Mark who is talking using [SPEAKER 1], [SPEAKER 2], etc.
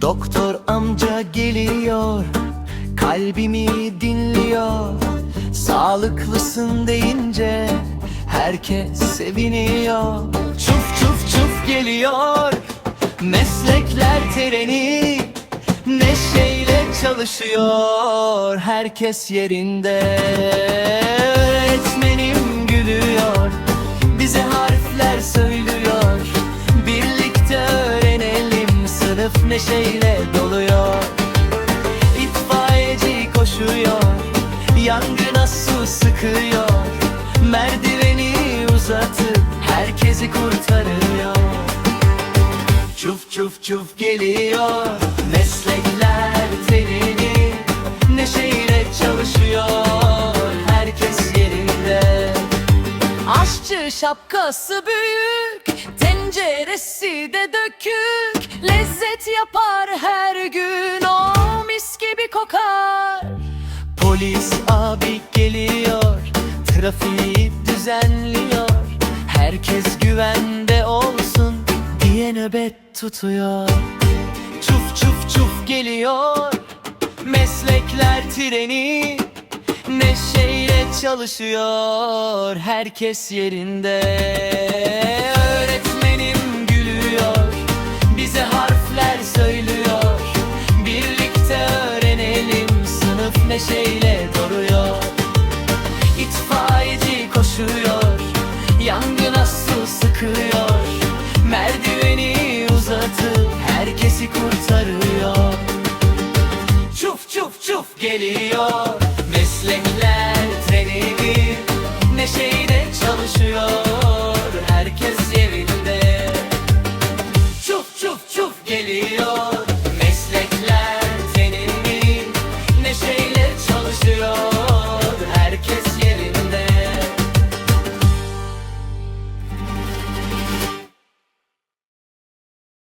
[SPEAKER 1] Doktor amca geliyor Kalbimi dinliyor. Sağlıklısın deyince Herkes seviniyor. Çuf çuf çuf geliyor Meslekler treni Neşeyle çalışıyor Herkes yerinde neşeyle doluyor. İtfaiyeci koşuyor Yangına su sıkıyor. Merdiveni uzatıp Herkesi kurtarıyor. Çuf çuf çuf geliyor. Meslekler treni Neşeyle çalışıyor. Herkes yerinde.
[SPEAKER 2] Aşçı şapkası büyük, tenceresi de dökük yapar her gün, o mis gibi kokar.
[SPEAKER 1] Polis abi geliyor Trafiği düzenliyor. Herkes güvende olsun diye nöbet tutuyor. Çuf çuf çuf geliyor Meslekler treni. Neşeyle çalışıyor Herkes yerinde geliyor